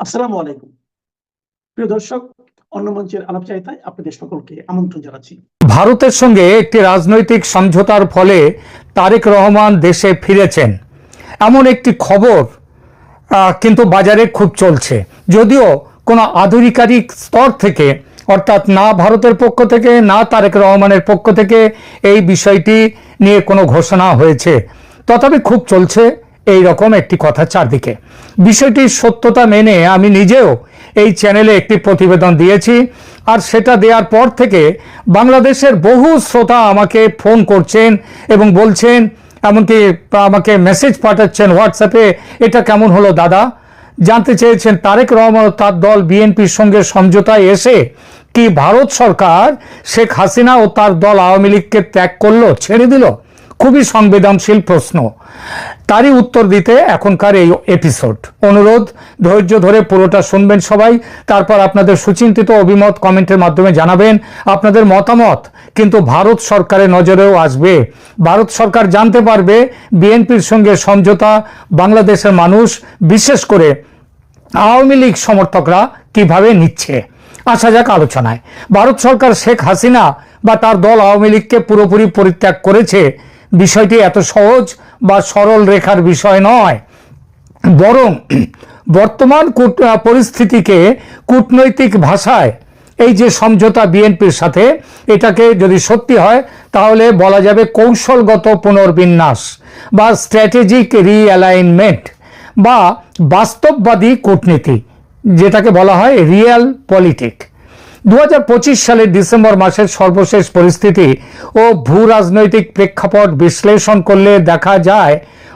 আসসালামু আলাইকুম। প্রিয় দর্শক, অন্য মঞ্চের আলাপচারিতায় আপনাদের সকলকে আমন্ত্রণ জানাচ্ছি। ভারতের সঙ্গে একটি রাজনৈতিক সমঝোতার ফলে তারেক রহমান দেশে ফিরেছেন। এমন একটি খবর কিন্তু বাজারে খুব চলছে। যদিও কোনো আধিকারিক স্তর থেকে, অর্থাৎ না ভারতের পক্ষ থেকে, না তারেক রহমানের পক্ষ থেকে এই বিষয়টি নিয়ে কোনো ঘোষণা হয়েছে। তথাপি খুব চলছে। এই রকম একটি কথা চারদিকে। বিষয়টির সত্যতা মেনে আমি নিজেও এই চ্যানেলে একটি প্রতিবেদন দিয়েছি আর সেটা দেওয়ার পর থেকে বাংলাদেশের বহু শ্রোতা আমাকে ফোন করছেন এবং বলছেন, এমনকি আমাকে মেসেজ পাঠাচ্ছেন হোয়াটসঅ্যাপে, এটা কেমন হলো দাদা? জানতে চেয়েছেন তারেক রহমান ও তার দল বিএনপির সঙ্গে সমঝোতায় এসে কি ভারত সরকার শেখ হাসিনা ও তার দল আওয়ামী লীগকে ত্যাগ করল, ছেড়ে দিল? খুবই সংবেদনশীল প্রশ্ন। তারই উত্তর দিতে এখনকার এই এপিসোড অনুরোধ, ধৈর্য ধরে পুরোটা শুনবেন সবাই, তারপর আপনাদের সুচিন্তিত অভিমত কমেন্টের মাধ্যমে জানাবেন আপনাদের মতামত। কিন্তু ভারত সরকারের নজরেও আসবে। ভারত সরকার জানতে পারবে বিএনপির সঙ্গে সমঝোতা, বাংলাদেশের মানুষ, বিশেষ করে আওয়ামী লীগ সমর্থকরা কীভাবে নিচ্ছে। আসা যাক আলোচনায়। ভারত সরকার শেখ হাসিনা বা তার দল আওয়ামী লীগকে পুরোপুরি পরিত্যাগ করেছে বিষয়টি এত সহজ বা সরল রেখার বিষয় নয়। বরং বর্তমান পরিস্থিতিকে কূটনৈতিক ভাষায় এই যে সমঝোতা বিএনপির সাথে এটাকে যদি সত্যি হয়, তাহলে বলা যাবে কৌশলগত পুনর্বিন্যাস বা স্ট্র্যাটেজিক রিঅ্যালাইনমেন্ট বা বাস্তববাদী কূটনীতি, যেটাকে বলা হয় রিয়েল পলিটিক। দু হাজার পঁচিশ সালের ডিসেম্বর মাসের সর্বশেষ পরিস্থিতি ও ভূ রাজনৈতিক প্রেক্ষাপট বিশ্লেষণ করলে দেখা যায়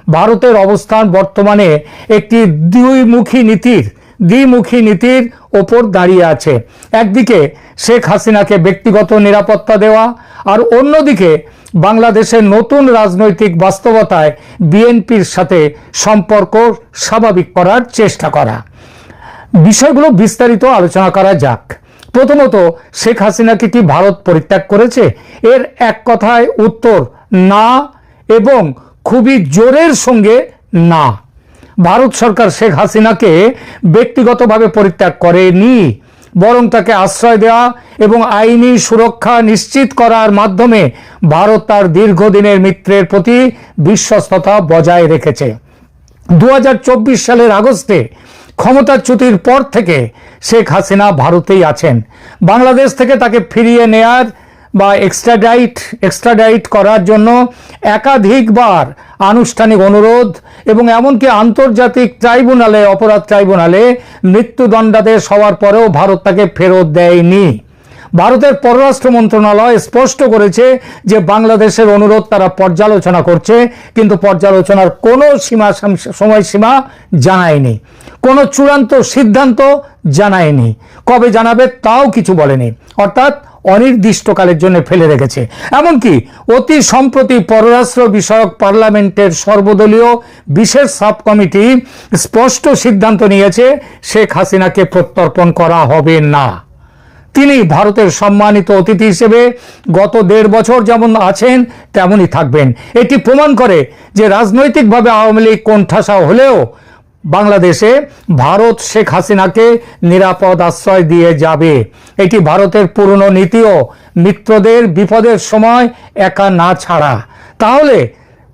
ভারতের অবস্থান বর্তমানে একটি দুইমুখী নীতির, দ্বিমুখী নীতির ওপর দাঁড়িয়ে আছে। একদিকে শেখ হাসিনাকে ব্যক্তিগত নিরাপত্তা দেওয়া আর অন্যদিকে বাংলাদেশের নতুন রাজনৈতিক বাস্তবতায় বিএনপির সাথে সম্পর্ক স্বাভাবিক করার চেষ্টা করা। বিষয়গুলো বিস্তারিত আলোচনা করা যাক। প্রথমত, শেখ হাসিনাকে কি ভারত পরিত্যাগ করেছে? এর এক কথায় উত্তর, না এবং খুবই জোরের সঙ্গে না। ভারত সরকার শেখ হাসিনাকে ব্যক্তিগতভাবে পরিত্যাগ করেনি, বরং তাকে আশ্রয় দেওয়া এবং আইনি সুরক্ষা নিশ্চিত করার মাধ্যমে ভারত তার দীর্ঘদিনের মিত্রের প্রতি বিশ্বস্ততা বজায় রেখেছে। দু হাজার চব্বিশ সালের আগস্টে ক্ষমতাচ্যুতির পর থেকে শেখ হাসিনা ভারতেই আছেন। বাংলাদেশ থেকে তাকে ফিরিয়ে নেয়ার বা এক্সট্রাডাইট এক্সট্রাডাইট করার জন্য একাধিকবার আনুষ্ঠানিক অনুরোধ এবং এমনকি আন্তর্জাতিক ট্রাইব্যুনালে, অপরাধ ট্রাইব্যুনালে মৃত্যুদণ্ডাদেশ হওয়ার পরেও ভারত তাকে ফেরত দেয়নি। ভারতের পররাষ্ট্র মন্ত্রণালয় স্পষ্ট করেছে যে বাংলাদেশের অনুরোধ তারা পর্যালোচনা করছে, কিন্তু পর্যালোচনার কোনো সীমা সময়সীমা জানায়নি। কোনো চূড়ান্ত সিদ্ধান্ত জানায়নি। কবে জানাবে তাও কিছু বলেনি। অর্থাৎ অনির্দিষ্টকালের জন্য ফেলে রেখেছে। এমনকি অতি সম্প্রতি পররাষ্ট্র বিষয়ক পার্লামেন্টের সর্বদলীয় বিশেষ সাব কমিটি স্পষ্ট সিদ্ধান্ত নিয়েছে, শেখ হাসিনাকে প্রত্যর্পণ করা হবে না। তিনি ভারতের সম্মানিত অতিথি হিসেবে গত দেড় বছর যেমন আছেন, তেমনই থাকবেন। এটি প্রমাণ করে যে রাজনৈতিকভাবে আওয়ামী লীগ কোণঠাসা হলেও বাংলাদেশে ভারত শেখ হাসিনাকে নিরাপদ আশ্রয় দিয়ে যাবে। এটি ভারতের পুরনো নীতিও, মিত্রদের বিপদের সময় একা না ছাড়া। তাহলে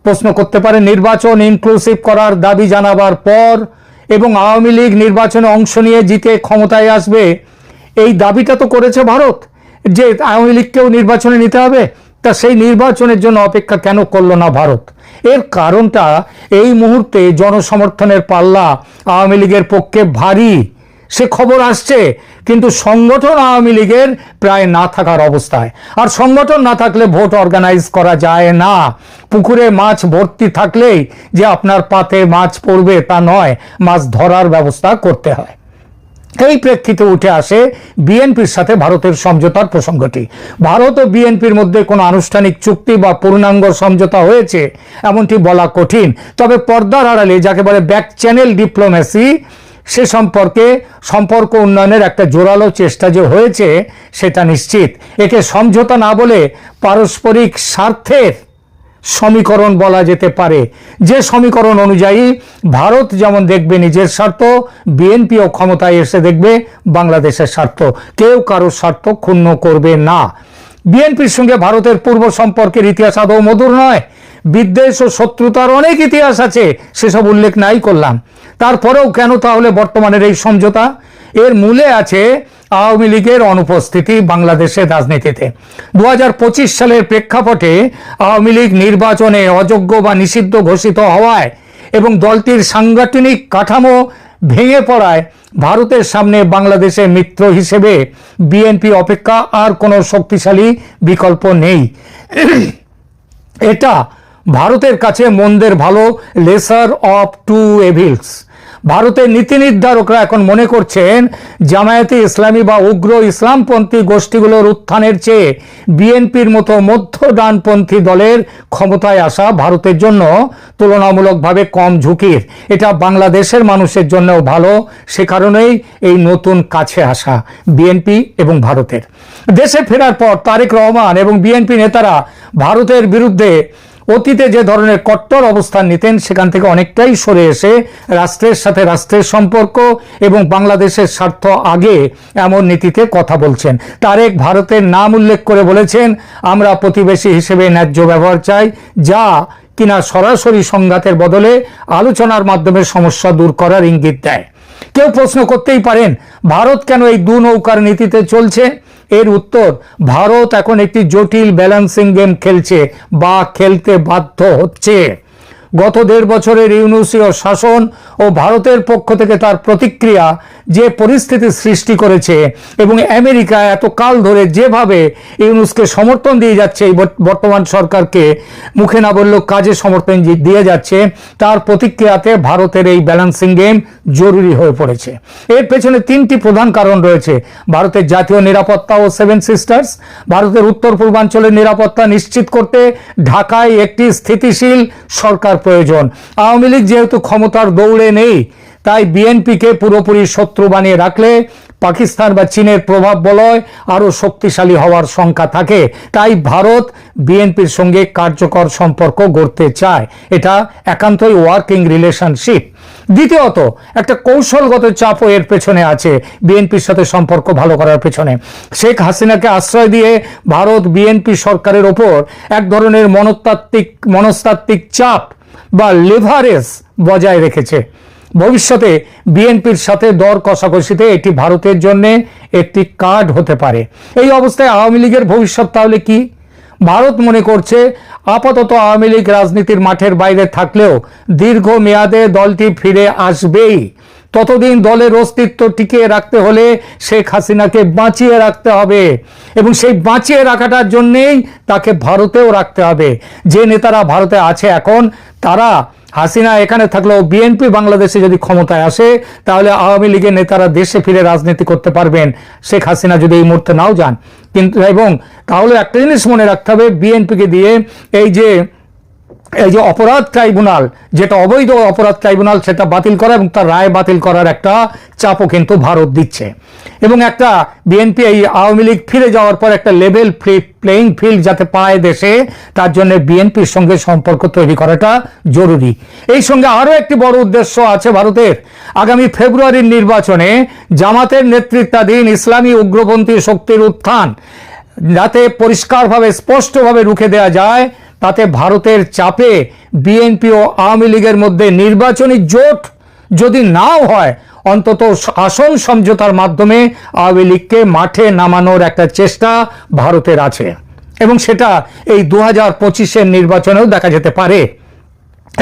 প্রশ্ন করতে পারে নির্বাচন ইনক্লুসিভ করার দাবি জানাবার পর এবং আওয়ামী লীগ নির্বাচনে অংশ নিয়ে জিতে ক্ষমতায় আসবে এই দাবিটা তো করেছে ভারত যে আওয়ামী লীগকেও নির্বাচনে নিতে হবে। তা সেই নির্বাচনের জন্য অপেক্ষা কেন করল না ভারত? এর কারণটা এই মুহূর্তে জনসমর্থনের পাল্লা আওয়ামী লীগের পক্ষে ভারী। সে খবর আসছে, কিন্তু সংগঠন আওয়ামী লীগের প্রায় না থাকার অবস্থায়। আর সংগঠন না থাকলে ভোট অর্গানাইজ করা যায় না। পুকুরে মাছ ভর্তি থাকলেই যে আপনার পাতে মাছ পড়বে তা নয়, মাছ ধরার ব্যবস্থা করতে হয়। এই প্রেক্ষিতে উঠে আসে বিএনপির সাথে ভারতের সমঝোতার প্রসঙ্গটি। ভারত ও বিএনপির মধ্যে কোনো আনুষ্ঠানিক চুক্তি বা পূর্ণাঙ্গ সমঝোতা হয়েছে, এমনটি বলা কঠিন। তবে পর্দার আড়ালে যাকে বলে ব্যাক চ্যানেল ডিপ্লোমেসি, সে সম্পর্কে সম্পর্ক উন্নয়নের একটা জোরালো চেষ্টা যে হয়েছে, সেটা নিশ্চিত। একে সমঝোতা না বলে পারস্পরিক স্বার্থের সমীকরণ বলা যেতে পারে। যে সমীকরণ অনুযায়ী ভারত যেমন দেখবে নিজের স্বার্থ বিএনপিও ক্ষমতায় এসে দেখবে বাংলাদেশের স্বার্থ। কেউ কারোর স্বার্থ ক্ষুণ্ণ করবে না। বিএনপির সঙ্গে ভারতের পূর্ব সম্পর্কের ইতিহাস আদৌ মধুর নয়। বিদ্বেষ ও শত্রুতার অনেক ইতিহাস আছে, সেসব উল্লেখ নাই করলাম। তারপরেও কেন তাহলে বর্তমানের এই সমঝোতা? এর মূলে আছে আওয়ামী লীগের অনুপস্থিতি বাংলাদেশের রাজনীতিতে। দু হাজার পঁচিশ সালের প্রেক্ষাপটে আওয়ামী লীগ নির্বাচনে অযোগ্য বা নিষিদ্ধ ঘোষিত হওয়ায় এবং দলটির সাংগঠনিক কাঠামো ভেঙে পড়ায় ভারতের সামনে বাংলাদেশের মিত্র হিসেবে বিএনপি অপেক্ষা আর কোনো শক্তিশালী বিকল্প নেই। এটা ভারতের কাছে মন্দের ভালো লেসার অফ টু এভিলস ভারতের নীতি নির্ধারকরা এখন মনে করছেন, জামায়াতে ইসলামী বা উগ্র ইসলামপন্থী গোষ্ঠীগুলোর উত্থানের চেয়ে বিএনপির মতো মধ্য ডানপন্থী দলের ক্ষমতায় আসা ভারতের জন্য তুলনামূলকভাবে কম ঝুঁকির। এটা বাংলাদেশের মানুষের জন্যও ভালো, সে কারণেই এই নতুন কাছে আসা বিএনপি এবং ভারতের। দেশে ফেরার পর তারেক রহমান এবং বিএনপি নেতারা ভারতের বিরুদ্ধে অতীতে যে ধরনের কট্টর অবস্থান নিতেন, সেখান থেকে অনেকটাই সরে এসে রাষ্ট্রের সাথে রাষ্ট্রের সম্পর্ক এবং বাংলাদেশের স্বার্থ আগে এমন নীতিতে কথা বলছেন। তারেক ভারতের নাম উল্লেখ করে বলেছেন, আমরা প্রতিবেশী হিসেবে ন্যায্য ব্যবহার চাই, যা কিনা সরাসরি সংঘাতের বদলে আলোচনার মাধ্যমে সমস্যা দূর করার ইঙ্গিত দেয়। কেউ প্রশ্ন করতেই পারেন, ভারত কেন এই দু নৌকার নীতিতে চলছে? এর উত্তর, ভারত এখন একটি জটিল ব্যালেন্সিং গেম খেলছে বা খেলতে বাধ্য হচ্ছে। গত দেড় বছরের ইউনুসীয় শাসন ও ভারতের পক্ষ থেকে তার প্রতিক্রিয়া যে পরিস্থিতি সৃষ্টি করেছে এবং আমেরিকা এত কাল ধরে যেভাবে ইউনুসকে সমর্থন দিয়ে যাচ্ছে এই বর্ত- বর্তমান সরকারকে, মুখে না বললেও কাজে সমর্থন দিয়ে যাচ্ছে, তার প্রতিক্রিয়াতে ভারতের এই ব্যালেন্সিং গেম জরুরি হয়ে পড়েছে। এর পেছনে তিনটি প্রধান কারণ রয়েছে। ভারতের জাতীয় নিরাপত্তা ও সেভেন সিস্টার্স ভারতের উত্তর পূর্বাঞ্চলের নিরাপত্তা নিশ্চিত করতে ঢাকায় একটি স্থিতিশীল সরকার প্রয়োজন। আওয়ামী লীগ যেহেতু ক্ষমতার দৌড়ে নেই। তাই বিএনপিকে পুরোপুরি শত্রু বানিয়ে রাখলে পাকিস্তান বা চীনের প্রভাব বলয় আরও শক্তিশালী হওয়ার শঙ্কা থাকে। তাই ভারত বিএনপির সঙ্গে কার্যকর সম্পর্ক গড়তে চায়। এটা একান্তই ওয়ার্কিং রিলেশনশিপ দ্বিতীয়ত, একটা কৌশলগত চাপও এর পেছনে আছে বিএনপির সাথে সম্পর্ক ভালো করার পেছনে। শেখ হাসিনাকে আশ্রয় দিয়ে ভারত বিএনপি সরকারের ওপর এক ধরনের মনস্তাত্ত্বিক মনস্তাত্ত্বিক চাপ বা লেভারেজ বজায় রেখেছে। ভবিষ্যতে বিএনপির সাথে দর কষাকষিতে এটি ভারতের জন্য একটি কার্ড হতে পারে। এই অবস্থায় আওয়ামী লীগের ভবিষ্যৎ তাহলে কি? ভারত মনে করছে আপাতত আওয়ামী লীগ রাজনীতির মাঠের বাইরে থাকলেও দীর্ঘ মেয়াদে দলটি ফিরে আসবেই। ততদিন দলের অস্তিত্ব টিকিয়ে রাখতে হলে শেখ হাসিনাকে বাঁচিয়ে রাখতে হবে। এবং সেই বাঁচিয়ে রাখাটার জন্যেই তাকে ভারতেও রাখতে হবে। যে নেতারা ভারতে আছে এখন, তারা হাসিনা এখানে থাকলেও বিএনপি বাংলাদেশে যদি ক্ষমতায় আসে, তাহলে আওয়ামী লীগের নেতারা দেশে ফিরে রাজনীতি করতে পারবেন। শেখ হাসিনা যদি এই মুহূর্তে নাও যান। কিন্তু এবং তাহলে একটা জিনিস মনে রাখতে হবে, বিএনপিকে দিয়ে এই যে এই যে অপরাধ ট্রাইব্যুনাল, যেটা অবৈধ অপরাধ ট্রাইব্যুনাল, সেটা বাতিল করা এবং তার রায় বাতিল করার একটা চাপও কিন্তু ভারত দিচ্ছে। এবং একটা বিএনপি এই আওয়ামী লীগ ফিরে যাওয়ার পর একটা লেভেল ফ্রি প্লেইং ফিল্ড যাতে পায় দেশে, তার জন্য বিএনপির সঙ্গে সম্পর্ক তৈরি করাটা জরুরি। এই সঙ্গে আরও একটি বড় উদ্দেশ্য আছে ভারতের। আগামী ফেব্রুয়ারির নির্বাচনে জামাতের নেতৃত্বাধীন ইসলামী উগ্রপন্থী শক্তির উত্থান, যাতে পরিষ্কারভাবে, স্পষ্টভাবে রুখে দেওয়া যায়। তাতে ভারতের চাপে বিএনপি ও আওয়ামী লীগের মধ্যে নির্বাচনী জোট যদি নাও হয়, অন্তত আসন সমঝোতার মাধ্যমে আওয়ামী লীগকে মাঠে নামানোর একটা চেষ্টা ভারতের আছে। এবং সেটা এই দু হাজার পঁচিশের নির্বাচনেও দেখা যেতে পারে।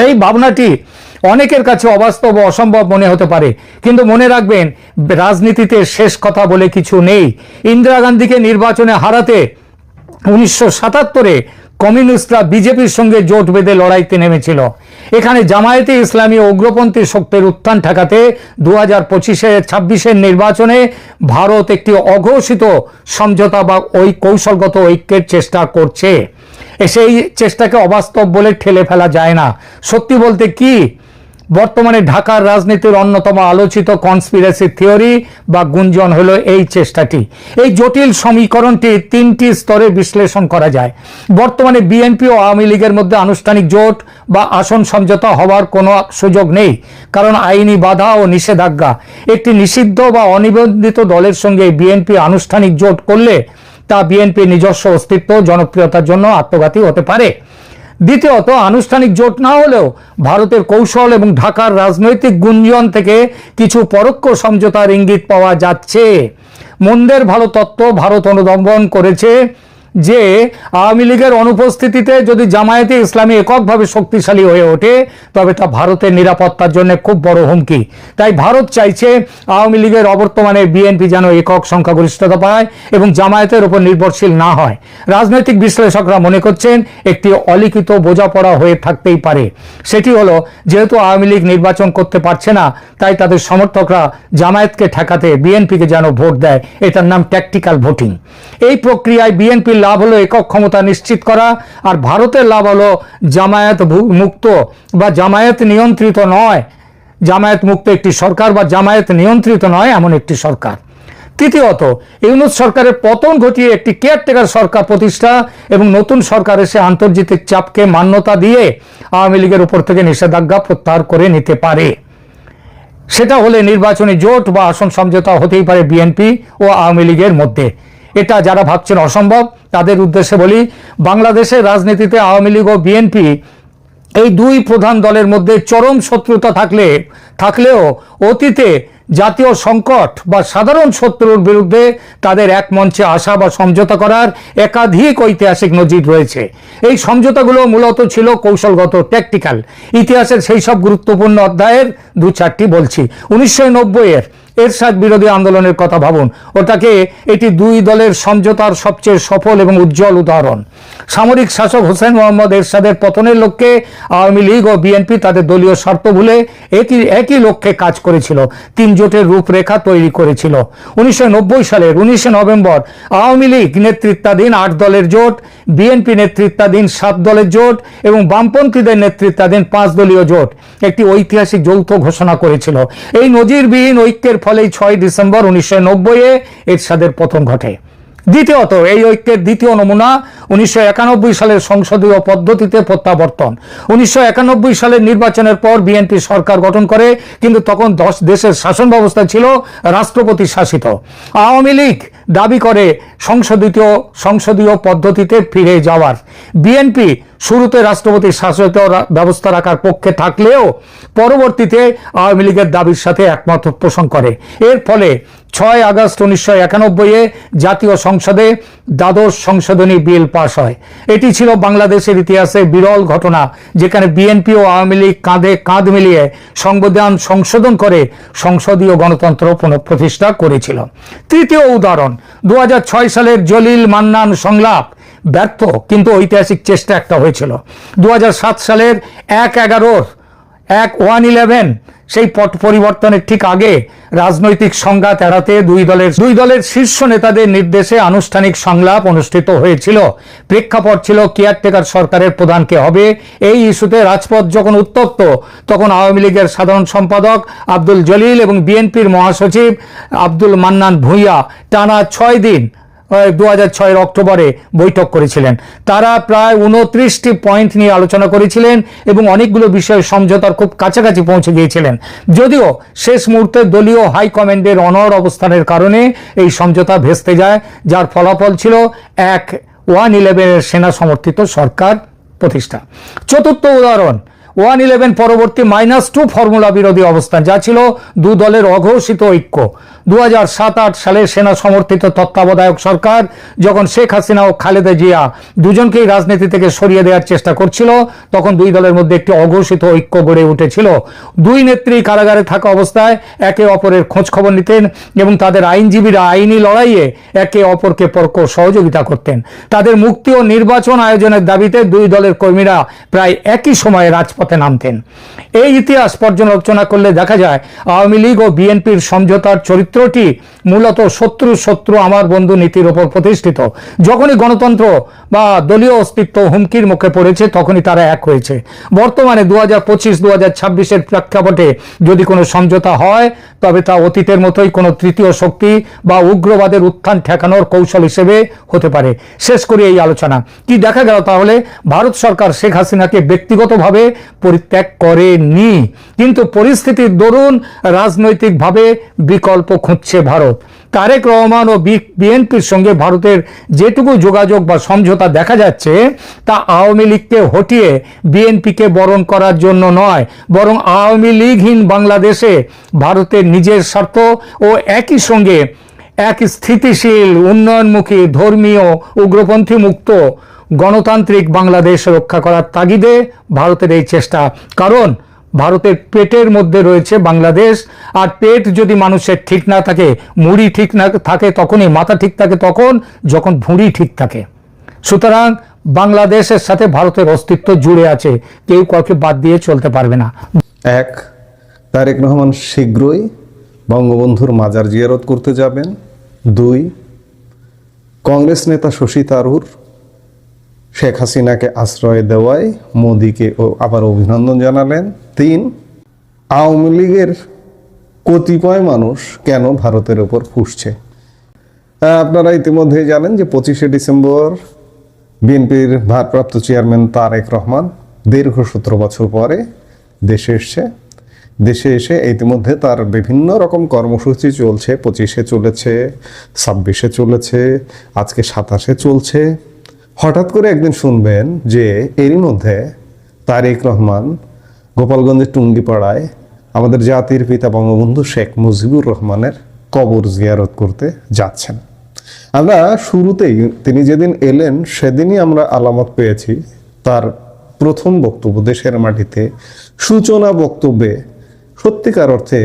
এই ভাবনাটি অনেকের কাছে অবাস্তব অসম্ভব মনে হতে পারে। কিন্তু মনে রাখবেন, রাজনীতিতে শেষ কথা বলে কিছু নেই। ইন্দিরা গান্ধীকে নির্বাচনে হারাতে উনিশশো সাতাত্তরে কমিউনিস্টরা বিজেপির সঙ্গে জোট বেঁধে লড়াইতে নেমেছিল। এখানে জামায়াতে ইসলামী উগ্রপন্থী শক্তির উত্থান ঠেকাতে দু হাজার পঁচিশে ছাব্বিশের নির্বাচনে ভারত একটি অঘোষিত সমঝোতা বা ওই কৌশলগত ঐক্যের চেষ্টা করছে। সেই চেষ্টাকে অবাস্তব বলে ঠেলে ফেলা যায় না। সত্যি বলতে কি? বর্তমানে ঢাকার রাজনীতির অন্যতম আলোচিত কনস্পিরেসি থিওরি বা গুঞ্জন হলো এই চেষ্টাটি। এই জটিল সমীকরণটি তিনটি স্তরে বিশ্লেষণ করা যায়। বর্তমানে বিএনপি ও আওয়ামী লীগের মধ্যে আনুষ্ঠানিক জোট বা আসন সমঝোতা হওয়ার কোনো সুযোগ নেই, কারণ আইনি বাধা ও নিষেধাজ্ঞা। একটি নিষিদ্ধ বা অনিবন্ধিত দলের সঙ্গে বিএনপি আনুষ্ঠানিক জোট করলে তা বিএনপি নিজস্ব অস্তিত্ব, জনপ্রিয়তার জন্য আত্মঘাতী হতে পারে। দ্বিতীয়ত, আনুষ্ঠানিক জোট না হলেও ভারতের কৌশল এবং ঢাকার রাজনৈতিক গুঞ্জন থেকে কিছু পরোক্ষ সমঝোতার ইঙ্গিত পাওয়া যাচ্ছে। মন্দের ভালো তত্ত্ব ভারত অনুদম্বন করেছে। যে আওয়ামী লীগের অনুপস্থিতিতে যদি জামায়াতে ইসলামী এককভাবে শক্তিশালী হয়ে ওঠে, তবে তা ভারতের নিরাপত্তার জন্য খুব বড় হুমকি। তাই ভারত চাইছে আওয়ামী লীগের অবর্তমানে বিএনপি যেন একক সংখ্যাগরিষ্ঠতা পায় এবং জামায়াতের উপর নির্ভরশীল না হয়। রাজনৈতিক বিশ্লেষকরা মনে করছেন একটি অলিখিত বোঝাপড়া হয়ে থাকতেই পারে। সেটি হলো, যেহেতু আওয়ামী লীগ নির্বাচন করতে পারছে না, তাই তাদের সমর্থকরা জামায়াতকে ঠেকাতে বিএনপিকে যেন ভোট দেয়। এটার নাম ট্যাকটিক্যাল ভোটিং এই প্রক্রিয়ায় বিএনপির লাভ হলো একক ক্ষমতা নিশ্চিত করা, আর ভারতের লাভ হলো জামায়াত মুক্ত বা জামায়াত নিয়ন্ত্রিত নয়। জামায়াত মুক্ত একটি সরকার বা জামায়াত নিয়ন্ত্রিত নয় এমন একটি সরকার। তৃতীয়ত, ইউনুস সরকারের পতন ঘটিয়ে একটি কেয়ারটেকার সরকার প্রতিষ্ঠা এবং নতুন সরকার এসে আন্তর্জাতিক চাপকে মান্যতা দিয়ে আওয়ামী লীগের উপর থেকে নিষেধাজ্ঞা প্রত্যাহার করে নিতে পারে। সেটা হলে নির্বাচনী জোট বা আসন সমঝোতা হতেই পারে বিএনপি ও আওয়ামী লীগের মধ্যে। এটা যারা ভাবছেন অসম্ভব, তাদের উদ্দেশ্যে বলি, বাংলাদেশের রাজনীতিতে আওয়ামী লীগ ও বিএনপি এই দুই প্রধান দলের মধ্যে চরম শত্রুতা থাকলে, থাকলেও অতীতে জাতীয় সংকট বা সাধারণ শত্রুর বিরুদ্ধে তাদের এক মঞ্চে আসা বা সমঝোতা করার একাধিক ঐতিহাসিক নজির রয়েছে। এই সমঝোতাগুলো মূলত ছিল কৌশলগত ট্যাকটিক্যাল ইতিহাসের সেই সব গুরুত্বপূর্ণ অধ্যায়ের দু চারটি বলছি। উনিশশো এর এরশাদ বিরোধী আন্দোলনের কথা ভাবুন। ওটাকে এটি দুই দলের সমঝোতার সবচেয়ে সফল এবং উজ্জ্বল উদাহরণ। সামরিক শাসক হোসেন মোহাম্মদ এরশাদের পতনের লক্ষ্যে আওয়ামী লীগ ও বিএনপি তাদের দলীয় স্বার্থ ভুলে একই একই লক্ষ্যে কাজ করেছিল। তিন জোটের রূপরেখা তৈরি করেছিল। উনিশশো নব্বই সালের উনিশে নভেম্বর আওয়ামী লীগ নেতৃত্বাধীন আট দলের জোট, বিএনপি নেতৃত্বাধীন সাত দলের জোট এবং বামপন্থীদের নেতৃত্বাধীন পাঁচ দলীয় জোট একটি ঐতিহাসিক যৌথ ঘোষণা করেছিল। এই নজিরবিহীন ঐক্যের ফলেই ছয় ডিসেম্বর উনিশশো নব্বইয়ে এরশাদের পতন ঘটে। দ্বিতীয়ত, এই ঐক্যের দ্বিতীয় নমুনা উনিশশো একানব্বই সালের সংসদীয় পদ্ধতিতে প্রত্যাবর্তন। উনিশশো একানব্বই সালের নির্বাচনের পর বিএনপি সরকার গঠন করে, কিন্তু তখন দশ দেশের শাসন ব্যবস্থা ছিল রাষ্ট্রপতি শাসিত। আওয়ামী লীগ দাবি করে সংসদীয় সংসদীয় পদ্ধতিতে ফিরে যাওয়ার। বিএনপি শুরুতে রাষ্ট্রপতির শাসিত ব্যবস্থা রাখার পক্ষে থাকলেও পরবর্তীতে আওয়ামী লীগের দাবির সাথে একমত পোষণ করে। এর ফলে ছয় আগস্ট উনিশশো একানব্বইয়ে জাতীয় সংসদে দ্বাদশ সংশোধনী বিল পাশ হয়। এটি ছিল বাংলাদেশের ইতিহাসে বিরল ঘটনা, যেখানে বিএনপি ও আওয়ামী লীগ কাঁধে কাঁধ মিলিয়ে সংবিধান সংশোধন করে সংসদীয় গণতন্ত্র পুনঃপ্রতিষ্ঠা করেছিল। তৃতীয় উদাহরণ দু হাজার ছয় সালের জলিল মান্নান সংলাপ ব্যর্থ, কিন্তু ঐতিহাসিক চেষ্টা একটা হয়েছিল। দু হাজার সাত সালের এক এগারোর, এক ওয়ান ইলেভেন সেই পট পরিবর্তনের ঠিক আগে রাজনৈতিক সংঘাত এড়াতে দুই দলের দুই দলের শীর্ষ নেতাদের নির্দেশে আনুষ্ঠানিক সংলাপ অনুষ্ঠিত হয়েছিল। প্রেক্ষাপট ছিল কেয়ারটেকার সরকারের প্রধানকে হবে। এই ইস্যুতে রাজপথ যখন উত্তপ্ত, তখন আওয়ামী লীগের সাধারণ সম্পাদক আব্দুল জলিল এবং বিএনপির মহাসচিব আব্দুল মান্নান ভূঁইয়া টানা ছয় দিন দু হাজার অক্টোবরে বৈঠক করেছিলেন। তারা প্রায় উনত্রিশটি পয়েন্ট নিয়ে আলোচনা করেছিলেন এবং অনেকগুলো বিষয়ে সমঝোতার খুব কাছাকাছি পৌঁছে গিয়েছিলেন। যদিও শেষ মুহূর্তে দলীয় হাইকমান্ডের অনর অবস্থানের কারণে এই সমঝোতা ভেস্তে যায়, যার ফলাফল ছিল এক ওয়ান ইলেভেনের সেনা সমর্থিত সরকার প্রতিষ্ঠা। চতুর্থ উদাহরণ ওয়ান ইলেভেন পরবর্তী মাইনাস টু ফর্মুলা বিরোধী অবস্থান, যা ছিল দু দলের অঘোষিত ঐক্য। দু সালে সেনা সমর্থিত তত্ত্বাবধায়ক সরকার যখন শেখ হাসিনা ও খালেদা জিয়া দুজনকেই রাজনীতি থেকে সরিয়ে দেওয়ার চেষ্টা করছিল, তখন দুই দলের মধ্যে একটি অঘোষিত ঐক্য গড়ে উঠেছিল। দুই নেত্রী কারাগারে থাকা অবস্থায় একে অপরের খোঁজ খবর নিতেন এবং তাদের আইনজীবীরা আইনি লড়াইয়ে একে অপরকে পরক সহযোগিতা করতেন। তাদের মুক্তি ও নির্বাচন আয়োজনের দাবিতে দুই দলের কর্মীরা প্রায় একই সময়ে রাজপথে রাজপথে নামতেন। এই ইতিহাস পর্যালোচনা করলে দেখা যায়, আওয়ামী লীগ ও বিএনপির সমঝোতার চরিত্রটি মূলত শত্রু শত্রু আমার বন্ধু নীতির ওপর প্রতিষ্ঠিত। যখনই গণতন্ত্র বা দলীয় অস্তিত্ব হুমকির মুখে পড়েছে, তখনই তারা এক হয়েছে। বর্তমানে দু হাজার পঁচিশ দু হাজার ছাব্বিশের প্রেক্ষাপটে যদি কোনো সমঝোতা হয়, তবে তা অতীতের মতোই কোনো তৃতীয় শক্তি বা উগ্রবাদের উত্থান ঠেকানোর কৌশল হিসেবে হতে পারে। শেষ করি এই আলোচনা। কি দেখা গেল তাহলে? ভারত সরকার শেখ হাসিনাকে ব্যক্তিগতভাবে পরিত্যাগ করেনি। কিন্তু পরিস্থিতির দরুন রাজনৈতিকভাবে বিকল্প খুঁজছে ভারত। তারেক রহমান ও বিএনপির সঙ্গে ভারতের যেটুকু যোগাযোগ বা সমঝোতা দেখা যাচ্ছে, তা আওয়ামী লীগকে হটিয়ে বিএনপিকে বরণ করার জন্য নয়, বরং আওয়ামী লীগহীন বাংলাদেশে ভারতের নিজের স্বার্থ ও একই সঙ্গে এক স্থিতিশীল, উন্নয়নমুখী, ধর্মীয়, উগ্রপন্থী মুক্ত গণতান্ত্রিক বাংলাদেশ রক্ষা করার তাগিদে ভারতের এই চেষ্টা। কারণ, ভারতের পেটের মধ্যে রয়েছে বাংলাদেশ, আর পেট যদি মানুষের ঠিক না থাকে, মুড়ি ঠিক না থাকে তখনই, মাথা ঠিক থাকে তখন, যখন ভুঁড়ি ঠিক থাকে। সুতরাং, বাংলাদেশের সাথে ভারতের অস্তিত্ব জুড়ে আছে, কেউ কাউকে বাদ দিয়ে চলতে পারবে না। এক, তারেক রহমান শীঘ্রই বঙ্গবন্ধুর মাজার জিয়ারত করতে যাবেন। দুই, কংগ্রেস নেতা শশী তারুর শেখ হাসিনাকে আশ্রয় দেওয়ায় মোদীকে আবার অভিনন্দন জানালেন। তিন, আওয়ামী লীগের কতিপয় মানুষ কেন ভারতের ওপর ফুসছে? আপনারা ইতিমধ্যেই জানেন যে পঁচিশে ডিসেম্বর বিএনপির ভারপ্রাপ্ত চেয়ারম্যান তারেক রহমান দীর্ঘ সতেরো বছর পরে দেশে এসছে। দেশে এসে ইতিমধ্যে তার বিভিন্ন রকম কর্মসূচি চলছে। পঁচিশে চলেছে, ছাব্বিশে চলেছে, আজকে সাতাশে চলছে। হঠাৎ করে একদিন শুনবেন যে এরই মধ্যে তারেক রহমান গোপালগঞ্জের টুঙ্গিপাড়ায় আমাদের জাতির পিতা বঙ্গবন্ধু শেখ মুজিবুর রহমানের কবর জিয়ারত করতে যাচ্ছেন। আমরা শুরুতেই তিনি যেদিন এলেন, সেদিনই আমরা আলামত পেয়েছি। তার প্রথম বক্তব্য দেশের মাটিতে, সূচনা বক্তব্যে। সত্যিকার অর্থে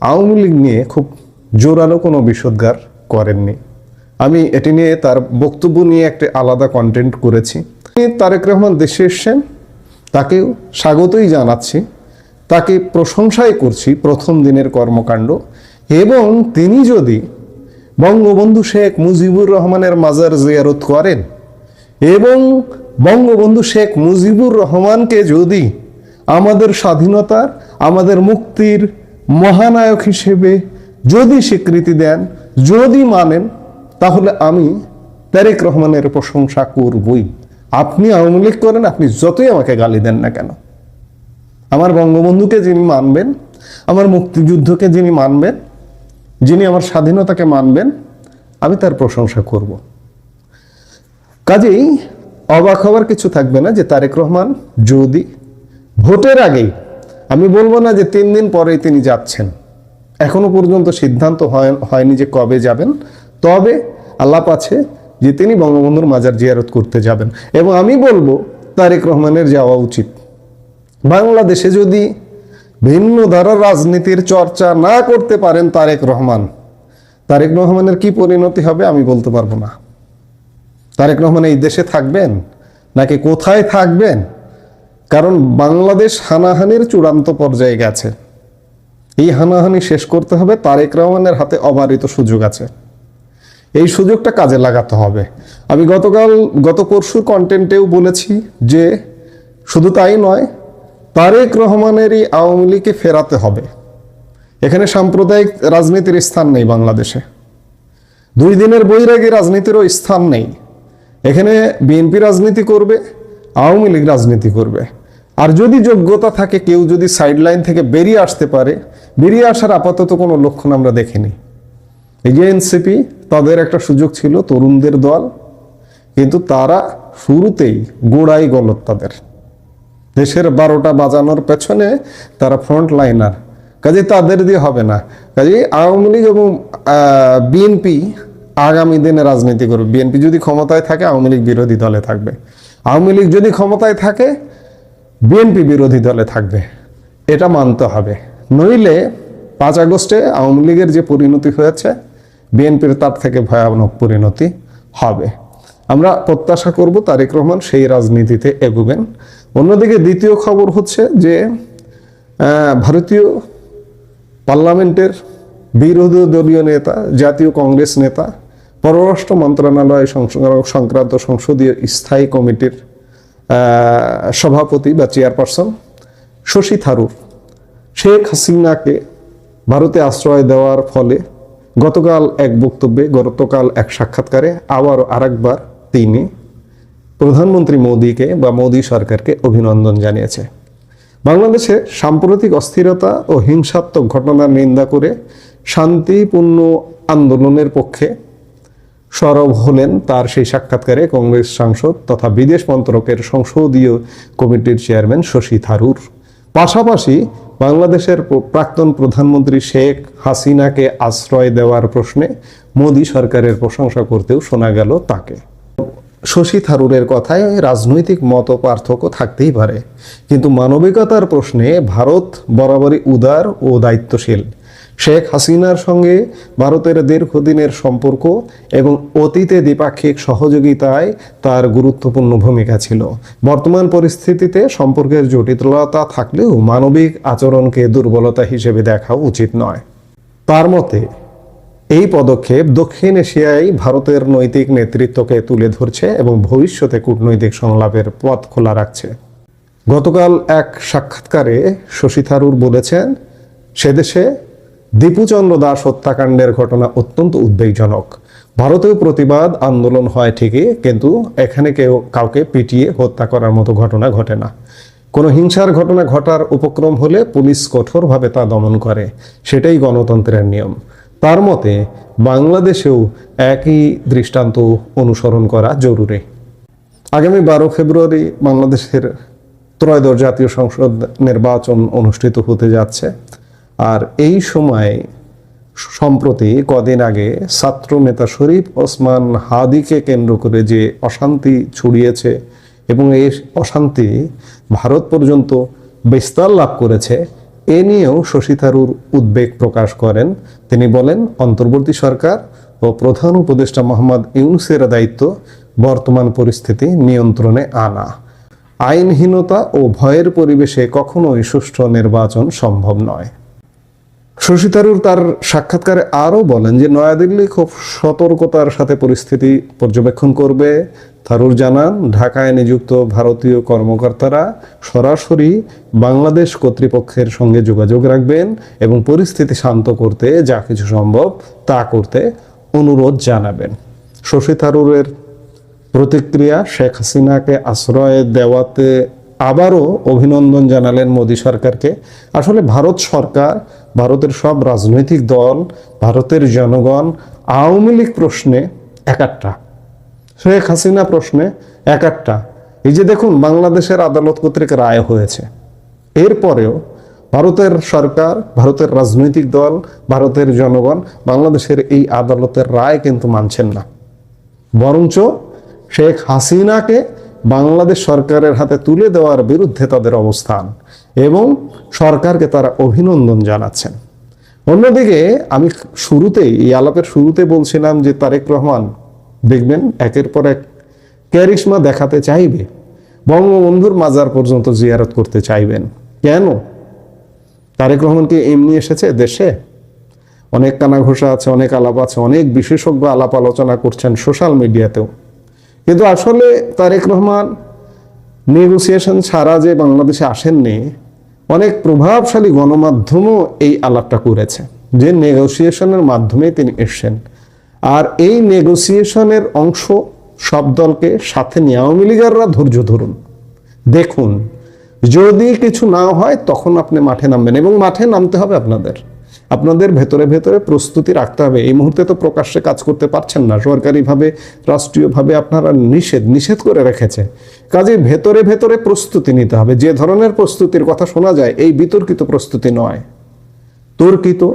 আওয়ামী লীগ নিয়ে খুব জোরালো কোনো বিষোদ্গার করেননি। আমি এটি নিয়ে তার বক্তব্য নিয়ে একটা আলাদা কন্টেন্ট করেছি। তিনি তারেক রহমান দেশে এসছেন তাকেও স্বাগতই জানাচ্ছি, তাকে প্রশংসাই করছি প্রথম দিনের কর্মকাণ্ড, এবং তিনি যদি বঙ্গবন্ধু শেখ মুজিবুর রহমানের মাজার জিয়ারত করেন, এবং বঙ্গবন্ধু শেখ মুজিবুর রহমানকে যদি আমাদের স্বাধীনতার, আমাদের মুক্তির মহানায়ক হিসেবে যদি স্বীকৃতি দেন, যদি মানেন তাহলে আমি তারেক রহমানের প্রশংসা করবই। আপনি আওয়ামী লীগ করেন, আপনি যতই আমাকে গালি দেন না কেন। আমার বঙ্গবন্ধুকে যিনি মানবেন, আমার মুক্তিযুদ্ধকে যিনি মানবেন, যিনি আমার স্বাধীনতাকে মানবেন, আমি তার প্রশংসা করব। কাজেই অবাক হওয়ার কিছু থাকবে না যে তারেক রহমান যদি ভোটের আগেই, আমি বলব না যে তিন দিন পরেই তিনি যাচ্ছেন। এখনও পর্যন্ত সিদ্ধান্ত হয়- হয়নি যে কবে যাবেন। তবে আল্লাপ আছে যে তিনি বঙ্গবন্ধুর মাজার জিয়ারত করতে যাবেন। এবং আমি বলব, তারেক রহমানের যাওয়া উচিত। বাংলাদেশে যদি ভিন্ন ধারার রাজনীতির চর্চা না করতে পারেন তারেক রহমান, তারেক রহমানের কি পরিণতি হবে আমি বলতে পারব না। তারেক রহমান এই দেশে থাকবেন নাকি কোথায় থাকবেন? কারণ বাংলাদেশ হানাহানির চূড়ান্ত পর্যায়ে গেছে। এই হানাহানি শেষ করতে হবে তারেক রহমানের হাতে অবারিত সুযোগ আছে। এই সুযোগটা কাজে লাগাতে হবে। আমি গতকাল, গত পরশুর কন্টেন্টেও বলেছি যে শুধু তাই নয়, তারেক রহমানেরই আওয়ামী লীগকে ফেরাতে হবে। এখানে সাম্প্রদায়িক রাজনীতির স্থান নেই বাংলাদেশে। দুই দিনের বৈরাগী রাজনীতিরও স্থান নেই। এখানে বিএনপি রাজনীতি করবে, আওয়ামী লীগ রাজনীতি করবে। আর যদি যোগ্যতা থাকে, কেউ যদি সাইডলাইন থেকে বেরিয়ে আসতে পারে, বেরিয়ে আসার আপাতত কোনো লক্ষণ আমরা দেখিনি। এই যে এনসিপি তাদের একটা সুযোগ ছিল, তরুণদের দল। কিন্তু তারা শুরুতেই গোড়াই গলত তাদের। দেশের বারোটা বাজানোর পেছনে তারা ফ্রন্ট লাইনার কাজে তাদের দিয়ে হবে না। কাজে আওয়ামী লীগ এবং বিএনপি আগামী দিনে রাজনীতি করবে। বিএনপি যদি ক্ষমতায় থাকে, আওয়ামী লীগ বিরোধী দলে থাকবে। আওয়ামী লীগ যদি ক্ষমতায় থাকে, বিএনপি বিরোধী দলে থাকবে। এটা মানতে হবে। নইলে পাঁচ আগস্টে আওয়ামী লীগের যে পরিণতি হয়েছে বিএনপির তার থেকে ভয়ানক পরিণতি হবে। আমরা প্রত্যাশা করব তারেক রহমান সেই রাজনীতিতে এগোবেন। অন্যদিকে দ্বিতীয় খবর হচ্ছে যে ভারতীয় পার্লামেন্টের বিরোধী দলীয় নেতা, জাতীয় কংগ্রেস নেতা, পররাষ্ট্র মন্ত্রণালয় সংক্রান্ত সংসদীয় স্থায়ী কমিটির সভাপতি বা চেয়ারপারসন শশী থারুর। শেখ হাসিনাকে ভারতে আশ্রয় দেওয়ার ফলে গতকাল এক বক্তব্যে, গতকাল এক সাক্ষাৎকারে আবার আরেকবার তিনি প্রধানমন্ত্রী মোদীকে বা মোদী সরকারকে অভিনন্দন জানিয়েছে। বাংলাদেশে সাম্প্রতিক অস্থিরতা ও হিংসাত্মক ঘটনার নিন্দা করে শান্তিপূর্ণ আন্দোলনের পক্ষে সরব হলেন তার সেই সাক্ষাৎকারে কংগ্রেস সাংসদ তথা বিদেশ মন্ত্রকের সংসদীয় কমিটির চেয়ারম্যান শশী থারুর। পাশাপাশি বাংলাদেশের প্রাক্তন প্রধানমন্ত্রী শেখ হাসিনাকে আশ্রয় দেওয়ার প্রশ্নে মোদী সরকারের প্রশংসা করতেও শোনা গেল তাকে। শশী থারুরের কথায় রাজনৈতিক মত পার্থক্য থাকতেই পারে। কিন্তু মানবিকতার প্রশ্নে ভারত বরাবরই উদার ও দায়িত্বশীল। শেখ হাসিনার সঙ্গে ভারতের দীর্ঘদিনের সম্পর্ক এবং অতীতে দ্বিপাক্ষিক সহযোগিতায় তার গুরুত্বপূর্ণ ভূমিকা ছিল। বর্তমান পরিস্থিতিতে সম্পর্কের জটিলতা থাকলেও মানবিক আচরণকে দুর্বলতা হিসেবে দেখা উচিত নয়। তার মতে, এই পদক্ষেপ দক্ষিণ এশিয়ায় ভারতের নৈতিক নেতৃত্বকে তুলে ধরছে এবং ভবিষ্যতে কূটনৈতিক সংলাপের পথ খোলা রাখছে। গতকাল এক সাক্ষাৎকারে শশী থারুর বলেছেন সেদেশে দীপুচন্দ্র দাস হত্যাকাণ্ডের ঘটনা অত্যন্ত উদ্বেগজনক। ভারতেও প্রতিবাদ, আন্দোলন হয় ঠিকই, কিন্তু এখানে কেউ কাউকে পিটিয়ে হত্যা করার মতো ঘটনা ঘটে না। কোনো হিংসার ঘটনা ঘটার উপক্রম হলে পুলিশ কঠোরভাবে তা দমন করে, সেটাই গণতন্ত্রের নিয়ম। তার মতে, বাংলাদেশেও একই দৃষ্টান্ত অনুসরণ করা জরুরি। আগামী বারো ফেব্রুয়ারি বাংলাদেশের ত্রয়োদশ জাতীয় সংসদ নির্বাচন অনুষ্ঠিত হতে যাচ্ছে। আর এই সময় সম্প্রতি কদিন আগে ছাত্র নেতা শরীফ ওসমান হাদিকে কেন্দ্র করে যে অশান্তি ছড়িয়েছে এবং এই অশান্তি ভারত পর্যন্ত বিস্তার লাভ করেছে, এ নিয়েও শশী থারুর উদ্বেগ প্রকাশ করেন। তিনি বলেন, অন্তর্বর্তী সরকার ও প্রধান উপদেষ্টা মোহাম্মদ ইউনুসের দায়িত্ব বর্তমান পরিস্থিতি নিয়ন্ত্রণে আনা। আইনহীনতা ও ভয়ের পরিবেশে কখনোই সুষ্ঠু নির্বাচন সম্ভব নয়। শশী থারুর তার সাক্ষাৎকারে আরও বলেন যে, নয়াদিল্লি খুব সতর্কতার সাথে পরিস্থিতি পর্যবেক্ষণ করবে। থারুর জানান, ঢাকায় নিযুক্ত ভারতীয় কর্মকর্তারা সরাসরি বাংলাদেশ কর্তৃপক্ষের সঙ্গে যোগাযোগ রাখবেন এবং পরিস্থিতি শান্ত করতে যা কিছু সম্ভব তা করতে অনুরোধ জানাবেন। শশী থারুরের প্রতিক্রিয়া, শেখ হাসিনাকে আশ্রয় দেওয়াতে আবারও অভিনন্দন জানালেন মোদী সরকারকে। আসলে ভারত সরকার ভারতের সব রাজনৈতিক দল, ভারতের জনগণ আওয়ামী লীগ প্রশ্নে একাট্টা শেখ হাসিনা প্রশ্নে একাট্টা এই যে দেখুন, বাংলাদেশের আদালত কর্তৃক রায় হয়েছে। এরপরেও ভারতের সরকার, ভারতের রাজনৈতিক দল, ভারতের জনগণ বাংলাদেশের এই আদালতের রায় কিন্তু মানছেন না। বরঞ্চ শেখ হাসিনাকে বাংলাদেশ সরকারের হাতে তুলে দেওয়ার বিরুদ্ধে তাদের অবস্থান। এবং সরকারকে তারা অভিনন্দন জানাচ্ছেন। অন্যদিকে আমি শুরুতেই, এই আলাপের শুরুতে বলছিলাম যে তারেক রহমান, দেখবেন একের পর এক ক্যারিশমা দেখাতে চাইবে, বঙ্গবন্ধুর মাজার পর্যন্ত জিয়ারত করতে চাইবেন। কেন? তারেক রহমান কি এমনি এসেছে দেশে? অনেক কানাঘোষা আছে, অনেক আলাপ আছে, অনেক বিশেষজ্ঞ আলাপ আলোচনা করছেন সোশ্যাল মিডিয়াতেও। কিন্তু আসলে তারেক রহমান নেগোসিয়েশন ছাড়া যে বাংলাদেশে আসেননি অনেক প্রভাবশালী গণমাধ্যমও এই আলাপটা করেছে, যে নেগোসিয়েশনের মাধ্যমে তিনি এসছেন। আর এই নেগোসিয়েশনের অংশ সব দলকে সাথে নিয়ে, আওয়ামী লীগাররা ধৈর্য ধরুন। দেখুন, যদি কিছু না হয়, তখন আপনি মাঠে নামবেন এবং মাঠে নামতে হবে আপনাদের। আপনাদের ভেতরে ভেতরে প্রস্তুতি রাখতে হবে। এই মুহূর্তে তো প্রকাশ্যে কাজ করতে পারছেন না। সরকারিভাবে, রাষ্ট্রীয়ভাবে আপনারা নিষেধ নিষেধ করে রেখেছে। কাজে ভেতরে ভেতরে প্রস্তুতি নিতে হবে। যে ধরনের প্রস্তুতির কথা শোনা যায়, এই বিতর্কিত প্রস্তুতি নয়। তর্কিত,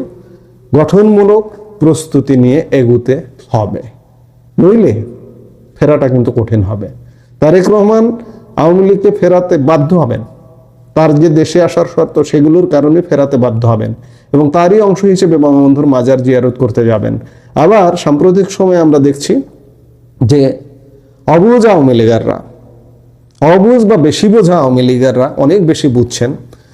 গঠনমূলক প্রস্তুতি নিয়ে এগুতে হবে। নইলে ফেরাটা কিন্তু কঠিন হবে। তারেক রহমান আওয়ামী লীগকে ফেরাতে বাধ্য হবেন। তার যে দেশে আসার শর্ত, সেগুলোর কারণে ফেরাতে বাধ্য হবেন। এবং তারই অংশ হিসেবে বঙ্গবন্ধুর মাজার জিয়ারত করতে যাবেন। আবার সাম্প্রতিক সময়ে আমরা দেখছি যে অবুজ আওয়ামী লীগাররা, অবুঝ বা বেশি বোঝা আওয়ামী লীগাররা অনেক বেশি বুঝছেন।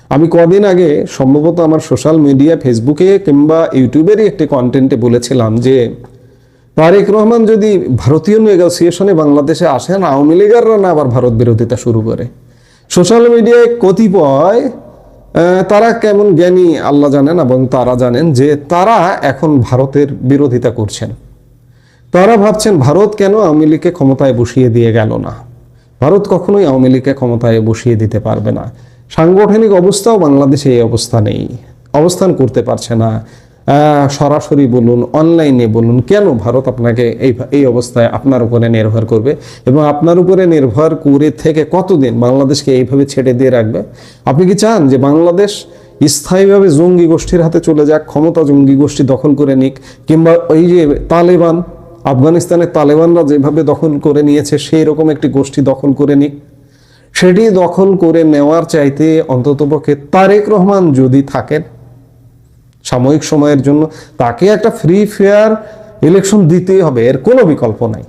আমি কদিন আগে সম্ভবত আমার সোশ্যাল মিডিয়া, ফেসবুকে কিংবা ইউটিউবেরই একটি কন্টেন্টে বলেছিলাম যে তারেক রহমান যদি ভারতীয় নেগোসিয়েশনে বাংলাদেশে আসেন, আওয়ামী লীগাররা না আবার ভারত বিরোধিতা শুরু করে। সোশ্যাল মিডিয়ায় কতিপয় তারা কেমন জ্ঞানী আল্লাহ জানেন এবং তারা জানেন যে তারা এখন ভারতের বিরোধিতা করছেন। তারা ভাবছেন, ভারত কেন আওয়ামী লীগকে ক্ষমতায় বসিয়ে দিয়ে গেল না? ভারত কখনোই আওয়ামী লীগকে ক্ষমতায় বসিয়ে দিতে পারবে না। সাংগঠনিক অবস্থাও বাংলাদেশে এই অবস্থা নেই। অবস্থান করতে পারছে না। সরাসরি বলুন অনলাইনে বলুন, কেন ভারত আপনাকে এই এই অবস্থায় আপনার উপরে নির্ভর করবে? এবং আপনার উপরে নির্ভর করে থেকে কতদিন বাংলাদেশকে এইভাবে ছেড়ে দিয়ে রাখবে? আপনি কি চান যে বাংলাদেশ স্থায়ীভাবে জঙ্গি গোষ্ঠীর হাতে চলে যাক, ক্ষমতা জঙ্গি গোষ্ঠী দখল করে নিক, কিংবা ওই যে তালেবান, আফগানিস্তানের তালেবানরা যেভাবে দখল করে নিয়েছে সেই রকম একটি গোষ্ঠী দখল করে নিক? সেটি দখল করে নেওয়ার চাইতে অন্ততপক্ষে তারেক রহমান যদি থাকেন সাময়িক সময়ের জন্য, তাকে একটা ফ্রি ফেয়ার ইলেকশন দিতেই হবে, এর কোনো বিকল্প নাই।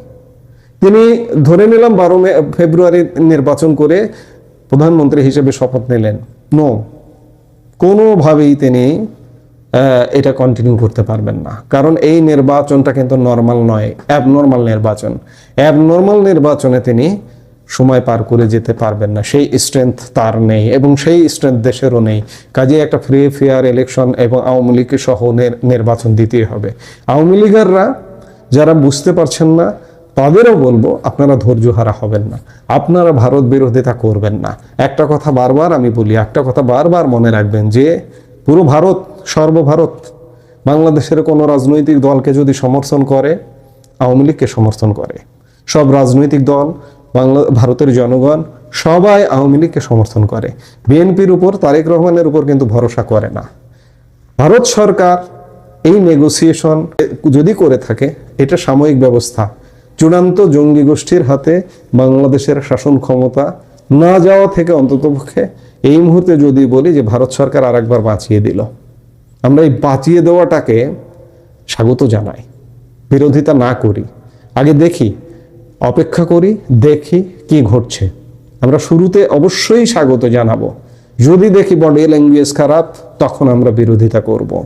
তিনি ধরে নিলাম বারো মে, ফেব্রুয়ারি নির্বাচন করে প্রধানমন্ত্রী হিসেবে শপথ নিলেন। নো কোনোভাবেই তিনি এটা কন্টিনিউ করতে পারবেন না। কারণ এই নির্বাচনটা কিন্তু নর্মাল নয় অ্যাবনর্মাল নির্বাচন। অ্যাবনর্মাল নির্বাচনে তিনি সময় পার করে যেতে পারবেন না। সেই স্ট্রেংথ তার নেই এবং সেই স্ট্রেংথ দেশেরও নেই। কাজে একটা ফ্রি ফেয়ার ইলেকশন এবং আওয়ামী লীগকে সহ নির্বাচন দিতেই হবে। আওয়ামী লীগাররা যারা বুঝতে পারছেন না, তাদেরও বলব আপনারা ধৈর্য হারা হবেন না। আপনারা ভারত বিরোধিতা করবেন না। একটা কথা বারবার আমি বলি, একটা কথা বারবার মনে রাখবেন যে পুরো ভারত, সর্বভারত, বাংলাদেশের কোনো রাজনৈতিক দলকে যদি সমর্থন করে, আওয়ামী লীগকে সমর্থন করে। সব রাজনৈতিক দল বাংলা ভারতের জনগণ সবাই আওয়ামী লীগকে সমর্থন করে। বিএনপির উপর তারেক রহমানের উপর কিন্তু ভরসা করে না। ভারত সরকার এই নেগোসিয়েশন যদি করে থাকে, এটা সাময়িক ব্যবস্থা। চূড়ান্ত জঙ্গি গোষ্ঠীর হাতে বাংলাদেশের শাসন ক্ষমতা না যাওয়া থেকে অন্ততপক্ষে এই মুহূর্তে যদি বলি যে ভারত সরকার আরেকবার বাঁচিয়ে দিল। আমরা এই বাঁচিয়ে দেওয়াটাকে স্বাগত জানাই। বিরোধিতা না করি। আগে দেখি অপেক্ষা করি, দেখি কি ঘটছে। আমরা শুরুতে অবশ্যই স্বাগত জানাব। যদি দেখি বডি ল্যাঙ্গুয়েজ খারাপ, তখন আমরা বিরোধিতা করব।